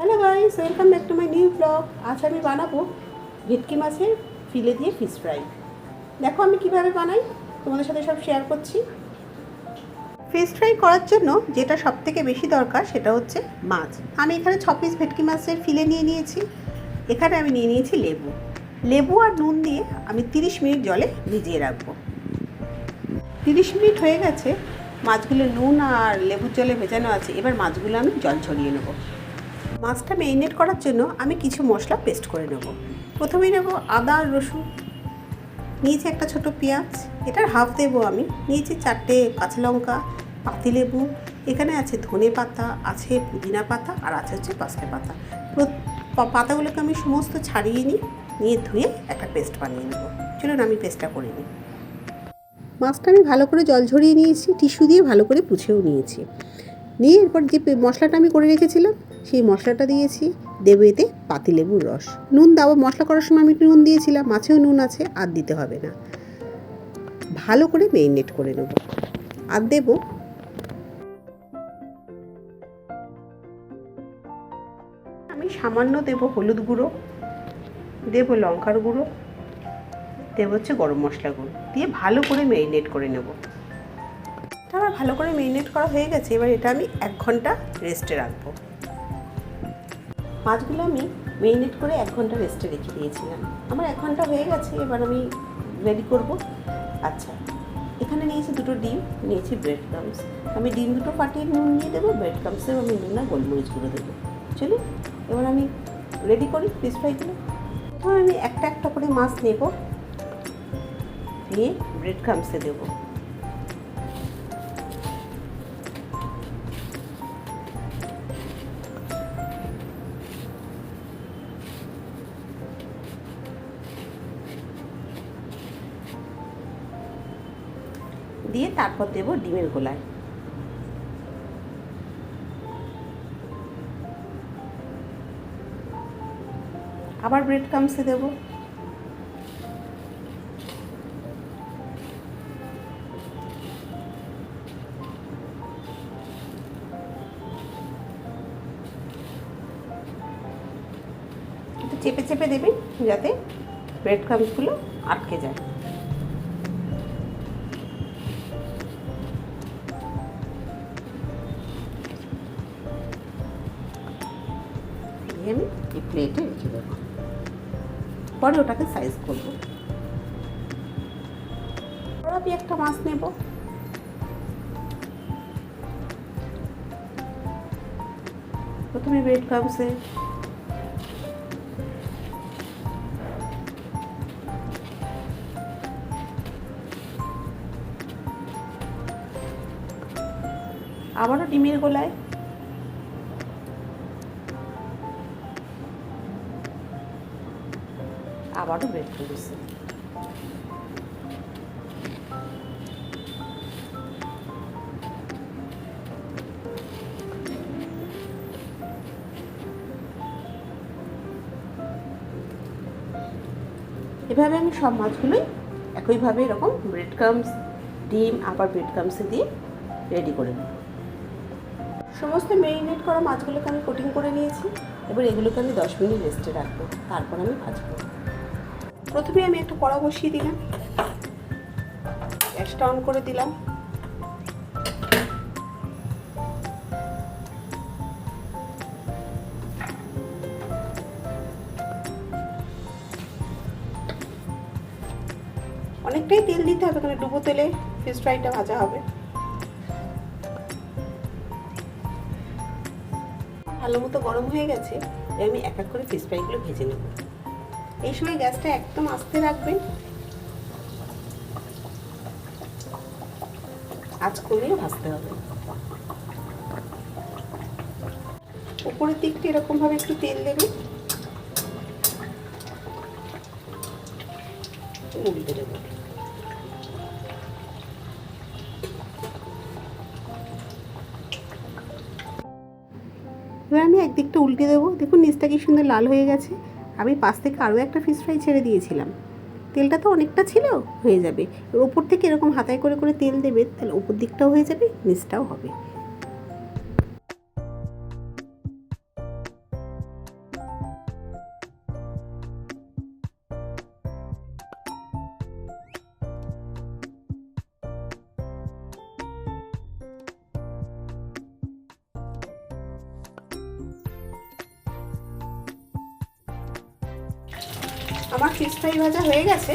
Hello guys, welcome back to my new blog. আজ আমি বানাবো ভেটকি মাছের ফিলে দিয়ে ফিশ ফ্রাই দেখো আমি কীভাবে বানাই, তোমাদের সাথে সব শেয়ার করছি। ফিশ ফ্রাই করার জন্য যেটা সব থেকে বেশি দরকার সেটা হচ্ছে মাছ। আমি এখানে ছ পিস ভেটকি মাছের ফিলে নিয়ে নিয়েছি। এখানে আমি নিয়ে নিয়েছি লেবু। লেবু আর নুন দিয়ে আমি 30 মিনিট জলে ভিজিয়ে রাখব। তিরিশ মিনিট হয়ে গেছে, মাছগুলো নুন আর লেবুর জলে ভেজানো আছে। এবার মাছগুলো আমি জল ছড়িয়ে নেব। মাছটা মেরিনেট করার জন্য আমি কিছু মশলা পেস্ট করে নেব। প্রথমেই নেব আদা, রসুন, নিয়েছি একটা ছোট পেঁয়াজ, এটার হাফ দেবো আমি, নিয়েছি চারটে কাঁচা লঙ্কা পাতিলেবু এখানে আছে ধনে পাতা, আছে পুদিনা পাতা, আর আছে হচ্ছে পাঁচটা পাতা। পাতাগুলোকে আমি সমস্ত ছাড়িয়ে নিই নিয়ে ধুয়ে একটা পেস্ট বানিয়ে নেব। চলুন আমি পেস্টটা করে নিই। মাছটা আমি ভালো করে জল ঝরিয়ে নিয়েছি টিস্যু দিয়ে ভালো করে পুছেও নিয়েছি। নিয়ে এরপর যে মশলাটা আমি করে রেখেছিলাম সেই মশলাটা দিয়েছি। দেবো এতে পাতিলেবুর রস। নুন দাও মশলা করার সময় আমি একটু নুন দিয়েছিলাম, মাছেও নুন আছে, আর দিতে হবে না। ভালো করে মেরিনেট করে নেব। আর দেবো আমি সামান্য দেবো হলুদ গুঁড়ো, দেবো লঙ্কার গুঁড়ো, দেবো হচ্ছে গরম মশলা গুঁড়ো। দিয়ে ভালো করে মেরিনেট করে নেব। আমার ভালো করে মেরিনেট করা হয়ে গেছে, এবার এটা আমি এক ঘণ্টা রেস্টে রাখব। মাছগুলো আমি মেরিনেট করে এক ঘণ্টা রেস্টে রেখে দিয়েছিলাম। আমার এক ঘণ্টা হয়ে গেছে, এবার আমি রেডি করব। আচ্ছা এখানে নিয়েছি দুটো ডিম, নিয়েছি ব্রেড ক্রামস আমি ডিম দুটো ফাটিয়ে নুন নিয়ে দেবো ব্রেড ক্রামসেও আমি নুন আর গোলমরিচ দেবো। চলুন, এবার আমি রেডি করি ফিশ ফ্রাইগুলো তো আমি একটা একটা করে মাছ নেব, দিয়ে ব্রেড ক্রামসে দেবো। দিয়ে তারপর দেবো ডিমের গোলায়। আবার ব্রেড ক্রামসে দেবো। চেপে চেপে দেবেন যাতে ব্রেড ক্রামসগুলো আটকে যায়। দিয়ে আমি এই প্লেটে রেখে দেবো। পরে ওটাকে সাইজ করব। আমি একটা মাছ নেব। প্রথমে ব্রেড ক্রামসে আবারও ডিমের গোলায়। আবারও ব্রেড ক্রামসে এভাবে আমি সব মাছগুলোই একইভাবে এরকম ব্রেড ক্রামস ডিম, আবার ব্রেড ক্রামসে দিয়ে রেডি করে নেব। সমস্ত মেরিনেট করা মাছগুলোকে আমি কোটিং করে নিয়েছি। এবার এগুলোকে আমি দশ মিনিট রেস্টে রাখব। তারপর আমি ভাজবো। প্রথমে আমি একটা কড়া বসিয়ে দিলাম। গ্যাসটা অন করে দিলাম। অনেকটাই তেল দিতে হবে, কারণ ডুবো তেলে ফিশ ফ্রাইটা ভাজা হবে। ভালো মতো গরম হয়ে গেছে আমি এক এক করে ফিশ ফ্রাইগুলো ভেজে নেব। এই সময় গ্যাসটা একদম আস্তে রাখবেন। আজ কমিয়ে ভাজতে হবে। উপরের দিকটা এরকমভাবে একটু তেল দেবো। আমি একদিকটা উল্টে দেবো। দেখুন, নিচটা কি সুন্দর লাল হয়ে গেছে। আমি পাশ থেকে আরও একটা ফিশ ফ্রাই ছেড়ে দিয়েছিলাম। তেলটা তো অনেকটা ছিল, হয়ে যাবে। ওপর থেকে এরকম হাতায় করে করে তেল দেবে, তাহলে ওপর দিকটাও হয়ে যাবে, নিচটাও হবে। আমার ফিশ ফ্রাই ভাজা হয়ে গেছে,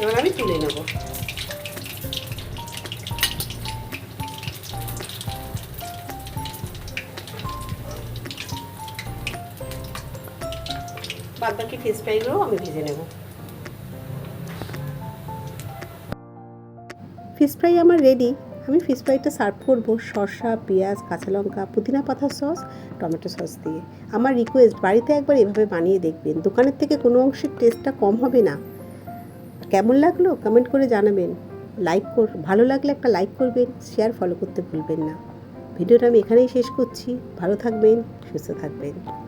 এবার আমি তুলে নেব। বাদ বাকি ফিশ ফ্রাইগুলো আমি ভেজে নেব। ফিশ ফ্রাই আমার রেডি আমি ফিশ ফ্রাইটা সার্ভ করব শসা পেঁয়াজ, কাঁচা লঙ্কা, পুদিনা পাতার সস টমেটো সস দিয়ে। আমার রিকোয়েস্ট বাড়িতে একবার এভাবে বানিয়ে দেখবেন। দোকানের থেকে কোনো অংশের টেস্টটা কম হবে না। কেমন লাগল? কমেন্ট করে জানাবেন। লাইক কর, ভালো লাগলে একটা লাইক করবেন শেয়ার ফলো করতে ভুলবেন না। ভিডিওটা আমি এখানেই শেষ করছি। ভালো থাকবেন, সুস্থ থাকবেন।